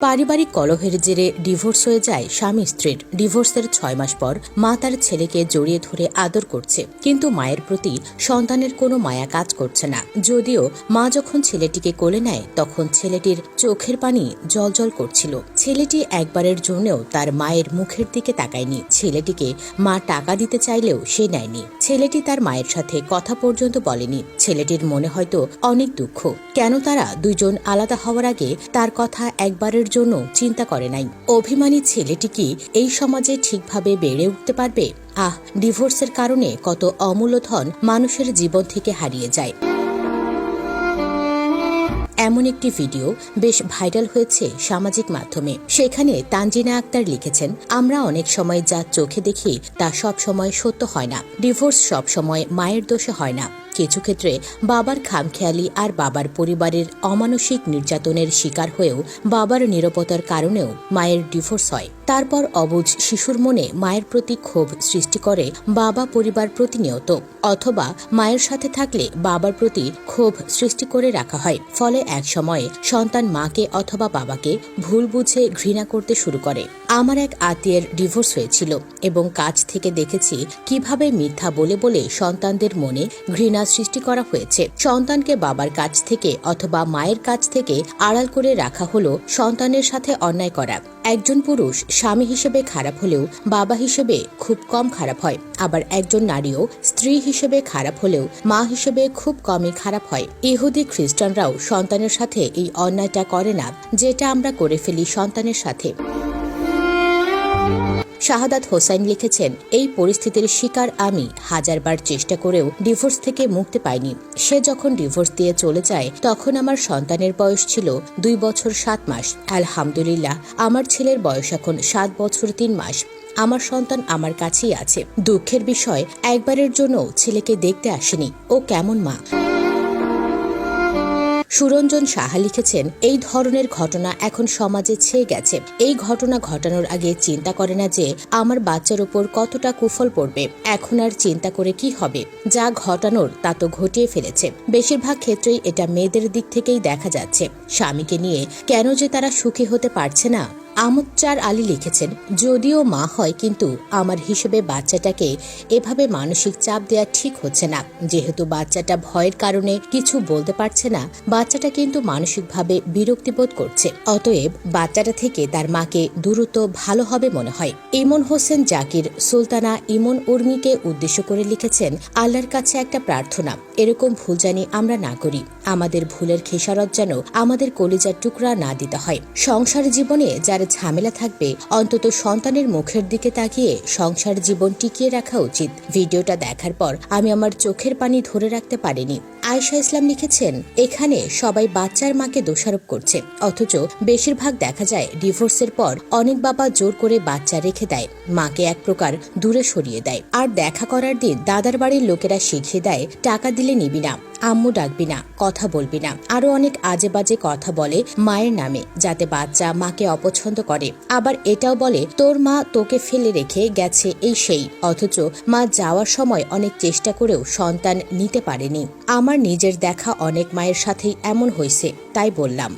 পারিবারিক কলহের জেরে ডিভোর্স হয়ে যায় স্বামী স্ত্রীর। ডিভোর্সের ছয় মাস পর মা তার ছেলেকে জড়িয়ে ধরে আদর করছে। কিন্তু মায়ের প্রতি সন্তানের কোনো মায়া কাজ করছে না। যদিও মা যখন ছেলেটিকে কোলে নেয়, তখন ছেলেটির চোখের পানি জলজল করছিল। ছেলেটি একবারের জন্যও তার মায়ের মুখের দিকে তাকায়নি। ছেলেটিকে মা টাকা দিতে চাইলেও সে নেয়নি। ছেলেটি তার মায়ের সাথে কথা পর্যন্ত বলেনি। ছেলেটির মনে হয়তো অনেক দুঃখ। কেন তারা দুজন আলাদা হওয়ার আগে তার কথা একবারের জন্য চিন্তা করে নাই। অভিমানী ছেলেটি কি এই সমাজে ঠিকভাবে বেড়ে উঠতে পারবে? আহ, ডিভোর্সের কারণে কত অমূল্য ধন মানুষের জীবন থেকে হারিয়ে যায়। এমন একটি ভিডিও বেশ ভাইরাল হয়েছে সামাজিক মাধ্যমে। সেখানে তানজিনা আক্তার লিখেছেন, আমরা অনেক সময় যা চোখে দেখি তা সব সময় সত্য হয় না। ডিভোর্স সব সময় মায়ের দোষে হয় না। কিছু ক্ষেত্রে বাবার খামখেয়ালি আর বাবার পরিবারের অমানসিক নির্যাতনের শিকার হয়েও বাবার নিরাপত্তার কারণেও মায়ের ডিভোর্স হয়। তারপর অবুজ শিশুর মনে মায়ের প্রতি ক্ষোভ সৃষ্টি করে বাবা পরিবার প্রতিনিয়ত, অথবা মায়ের সাথে থাকলে বাবার প্রতি ক্ষোভ সৃষ্টি করে রাখা হয়। ফলে এক সময়ে সন্তান মাকে অথবা বাবাকে ভুল বুঝে ঘৃণা করতে শুরু করে। আমার এক আত্মীয়ের ডিভোর্স হয়েছিল এবং কাজ থেকে দেখেছি কীভাবে মিথ্যা বলে বলে সন্তানদের মনে ঘৃণা সৃষ্টি করা হয়েছে। সন্তানকে বাবার কাছ থেকে অথবা মায়ের কাছ থেকে আড়াল করে রাখা হলো সন্তানের সাথে অন্যায় করা। একজন পুরুষ স্বামী হিসেবে খারাপ হলেও বাবা হিসেবে খুব কম খারাপ হয়। আবার একজন নারীও স্ত্রী হিসেবে খারাপ হলেও মা হিসেবে খুব কমই খারাপ হয়। ইহুদি খ্রিস্টানরাও সন্তানের সাথে এই অন্যায়টা করে না, যেটা আমরা করে ফেলি সন্তানের সাথে। শাহাদাত হোসাইন লিখেছেন, এই পরিস্থিতির শিকার আমি হাজারবার চেষ্টা করেও ডিভোর্স থেকে মুক্তি পাইনি। সে যখন ডিভোর্স দিয়ে চলে যায়, তখন আমার সন্তানের বয়স ছিল দুই বছর সাত মাস। আলহামদুলিল্লাহ, আমার ছেলের বয়স এখন সাত বছর তিন মাস। আমার সন্তান আমার কাছেই আছে। দুঃখের বিষয়, একবারের জন্য ছেলেকে দেখতে আসেনি। ও কেমন মা? সুরঞ্জন সাহা লিখেছেন, এই ধরনের ঘটনা এখন সমাজে ছেয়ে গেছে। এই ঘটনা ঘটানোর আগে চিন্তা করে না যে আমার বাচ্চার ওপর কতটা কুফল পড়বে। এখন আর চিন্তা করে কি হবে? যা ঘটানোর তা তো ঘটিয়ে ফেলেছে। বেশিরভাগ ক্ষেত্রেই এটা মেয়েদের দিক থেকেই দেখা যাচ্ছে। স্বামীকে নিয়ে কেন যে তারা সুখী হতে পারছে না? আমোচ্চার আলী লিখেছেন, যদিও মা হয়, কিন্তু আমার হিসেবে বাচ্চাটাকে এভাবে মানসিক চাপ দেওয়া ঠিক হচ্ছে না। যেহেতু বাচ্চাটা ভয়ের কারণে কিছু বলতে পারছে না, বাচ্চাটা কিন্তু মানসিকভাবে বিরক্তিবোধ করছে। অতএব বাচ্চাটা থেকে তার মাকে দ্রুত ভালো হবে মনে হয়। ইমন হোসেন জাকির, সুলতানা ইমন উর্মিকে উদ্দেশ্য করে লিখেছেন, আল্লাহর কাছে একটা প্রার্থনা, এরকম ভুল জানি আমরা না করি। আমাদের ভুলের খেসারত যেন আমাদের কলিজার টুকরা না দিতে হয়। সংসার জীবনে যার ঝামেলা থাকবে, অন্তত সন্তানের মুখের দিকে তাকিয়ে সংসার জীবন টিকিয়ে রাখা উচিত। ভিডিওটা দেখার পর আমি আমার চোখের পানি ধরে রাখতে পারিনি। আয়শা ইসলাম লিখেছেন, এখানে সবাই বাচ্চার মাকে দোষারোপ করছে। অথচ বেশিরভাগ দেখা যায় ডিভোর্সের পর অনেক বাবা জোর করে বাচ্চা রেখে দেয়, মাকে এক প্রকার দূরে সরিয়ে দেয়। আর দেখা করার দিন দাদার বাড়ির লোকেরা শিখিয়ে দেয়, টাকা দিলে নিবি না, আম্মু ডাকবি না, কথা বলবি না। আরও অনেক আজে বাজে কথা বলে মায়ের নামে, যাতে বাচ্চা মাকে অপছন্দ করে। আবার এটাও বলে, তোর মা তোকে ফেলে রেখে গেছে এই সেই। অথচ মা যাওয়ার সময় অনেক চেষ্টা করেও সন্তান নিতে পারেনি। আমার নিজের দেখা অনেক মায়ের সাথেই এমন হয়েছে তাই বললাম।